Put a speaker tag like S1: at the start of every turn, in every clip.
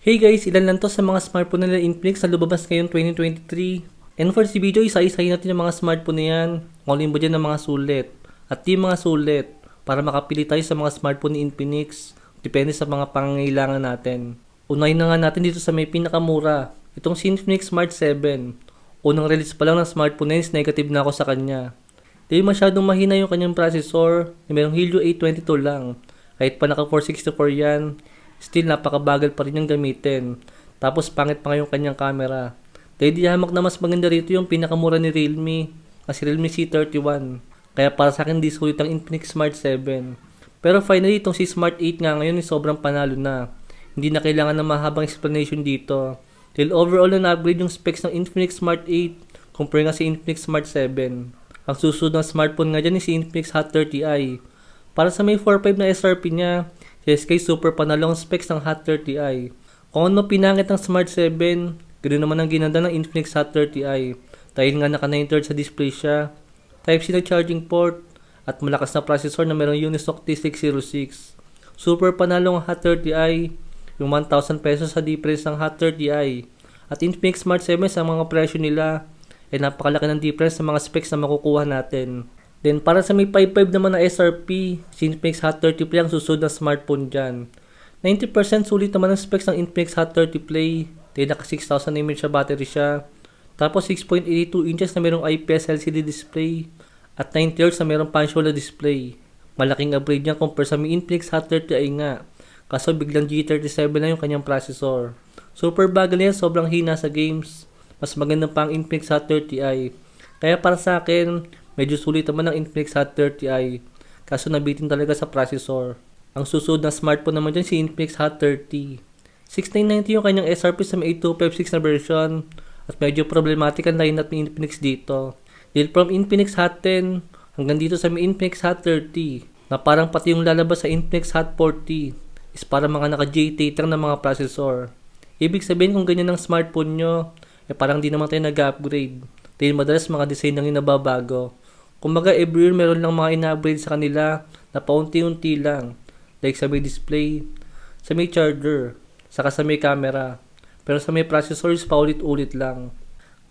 S1: Hey guys, ilan lang to sa mga smartphone nila Infinix na lumabas ngayong 2023. And for this video, isa-isahin natin yung mga smartphone na yan. Kung alin dyan ng mga sulit. At yung mga sulit, para makapili tayo sa mga smartphone ni Infinix. Depende sa mga pangangailangan natin. Unahin na nga natin dito sa may pinakamura. Itong si Infinix Smart 7. Unang release pa lang ng smartphone na yun, negative na ako sa kanya. Di masyadong mahina yung kanyang processor. Na merong Helio A22 lang. Kahit pa naka 464 yan, still napakabagal pa rin yung gamitin. Tapos pangit pa nga yung kanyang camera. Dahil di hamak na mas maganda rito yung pinakamura ni Realme, kasi Realme C31. Kaya para sa akin di sulit ang Infinix Smart 7. Pero finally itong si Smart 8 nga ngayon sobrang panalo na. Hindi na kailangan ng mahabang explanation dito. Dahil overall na upgrade yung specs ng Infinix Smart 8 compare nga si Infinix Smart 7. Ang susunod ng smartphone nga dyan is si Infinix Hot 30i. Para sa may 4.5 na SRP niya, si SK super panalong specs ng Hot 30i. Kung ano pinangit ng Smart 7, ganoon naman ang ginanda ng Infinix Hot 30i. Dahil nga naka 9 sa display siya, Type-C na charging port, at malakas na processor na mayroong Unisoc T606. Super panalo ang Hot 30i, yung 1,000 pesos sa difference ng Hot 30i. At Infinix Smart 7 sa mga presyo nila, ay napakalaki ng difference sa mga specs na makukuha natin. Then para sa may 5.5 naman na SRP, Infinix Hot 30 Play ang susunod na smartphone dyan. 90% sulit naman ang specs ng Infinix Hot 30 Play. Then naka 6,000 mAh battery siya. Tapos 6.82 inches na mayroong IPS LCD display. At 90 Hz na mayroong na display. Malaking upgrade niya compare sa may Infinix Hot 30i nga. Kaso biglang G37 na yung kanyang processor. Super bagal niya, sobrang hina sa games. Mas maganda pa ang Infinix Hot 30i. Kaya para sa akin, medyo sulit naman ang Infinix Hot 30i. Kaso nabitin talaga sa processor. Ang susunod na smartphone naman dyan si Infinix Hot 30. 6990 yung kanyang SRP sa may 8256 na version. At medyo problematic ang lineup ni Infinix dito. Dahil from Infinix Hot 10 hanggang dito sa may Infinix Hot 30 na parang pati yung lalabas sa Infinix Hot 40 is para mga naka J8 lang ng mga processor. Ibig sabihin kung ganyan ang smartphone nyo, eh parang di naman tayo nag-upgrade. Dahil madalas mga design lang yung nababago. Kumbaga every year meron lang mga ina-upgrade sa kanila na paunti-unti lang. Like sa may display, sa may charger, saka sa may camera. Pero sa may processor is paulit-ulit lang.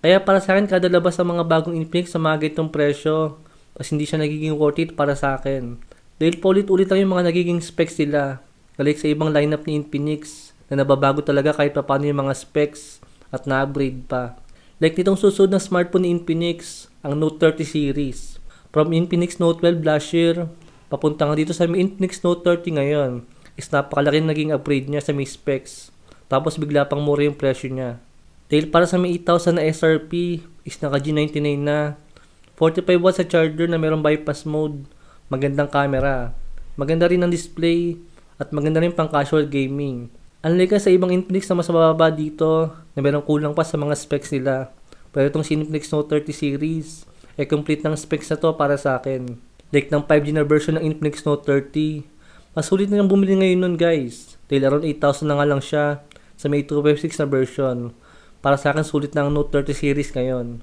S1: Kaya para sa akin, kada labas ng mga bagong Infinix sa mga ganitong presyo, kasi hindi siya nagiging worth it para sa akin. Dahil paulit-ulit lang yung mga nagiging specs nila. Like sa ibang lineup ni Infinix, na nababago talaga kahit pa paano yung mga specs at na-upgrade pa. Like nitong susunod na smartphone ni Infinix, ang Note 30 series. From Infinix Note 12 last year, papunta nga dito sa Infinix Note 30 ngayon, is napakalaki naging upgrade niya sa may specs. Tapos bigla pang mura yung presyo niya. Dahil para sa may 8,000 na SRP, is naka G99 na. 45 watts sa charger na mayroong bypass mode. Magandang camera. Maganda rin ang display. At maganda rin pang casual gaming. Unlike sa ibang Infinix na mas mababa dito, na mayroong kulang pa sa mga specs nila. Pero itong Infinix Note 30 series, eh complete ng specs na to para sa akin. Like ng 5G na version ng Infinix Note 30. Mas sulit na lang bumili ngayon nun guys. Dahil around 8,000 na nga lang siya sa may 256 na version. Para sa akin sulit na ang Note 30 series ngayon.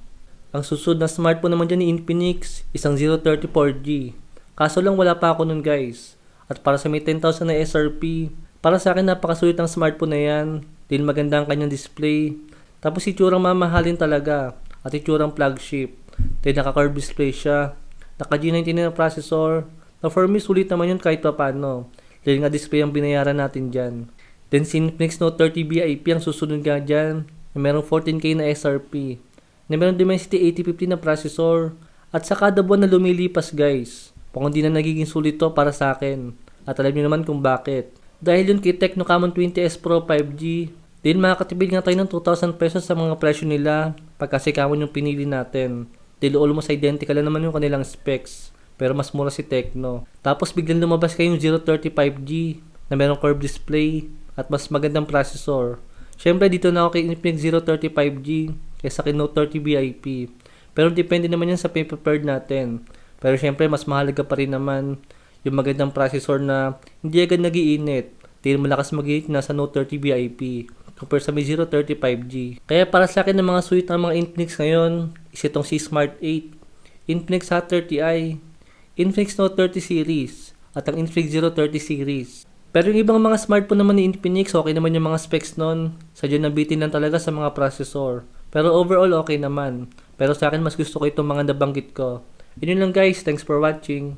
S1: Ang susunod na smartphone naman dyan ni Infinix, isang 030 4G. Kaso lang wala pa ako nun guys. At para sa may 10,000 na SRP, para sa akin napakasulit ang smartphone na yan. Dahil maganda ang kanyang display. Tapos itsurang mamahalin talaga. At itsurang flagship. Dahil naka-curved display siya. Naka G99 na processor. Na for me, sulit naman yun kahit pa paano. Dahil nga display ang binayaran natin dyan. Then si Infinix Note 30 VIP ang susunod nga dyan. Na merong 14K na SRP. Na merong Dimensity 8050 na processor. At sa kada buwan na lumilipas guys. Kung hindi na nagiging sulit to para sa akin. At alam niyo naman kung bakit. Dahil yun kay Tecno Camon 20S Pro 5G. Din makakatipid nga tayo ng 2,000 pesos sa mga presyo nila pagkasi Camon yung pinili natin. Dahil almost identical lang naman yung kanilang specs. Pero mas mura si Tecno. Tapos biglang lumabas kayong 030 5G na merong curved display at mas magandang processor. Siyempre dito na ako kay Infinix 030 5G kaysa kay Note 30 VIP. Pero depende naman yan sa prepared natin. Pero syempre, mas mahalaga pa rin naman yung magandang processor na hindi agad nagiinit. Dahil malakas mag-init na sa Note 30 VIP compare sa may 030 5G. Kaya para sa akin ng mga suite ng mga Infinix ngayon, is itong si Smart 8, Infinix Hot 30i, Infinix Note 30 series, at ang Infinix 030 series. Pero yung ibang mga smartphone naman ni Infinix, okay naman yung mga specs nun. Sadya nabitin lang talaga sa mga processor. Pero overall, okay naman. Pero sa akin, mas gusto ko itong mga nabanggit ko. Yun lang guys. Thanks for watching.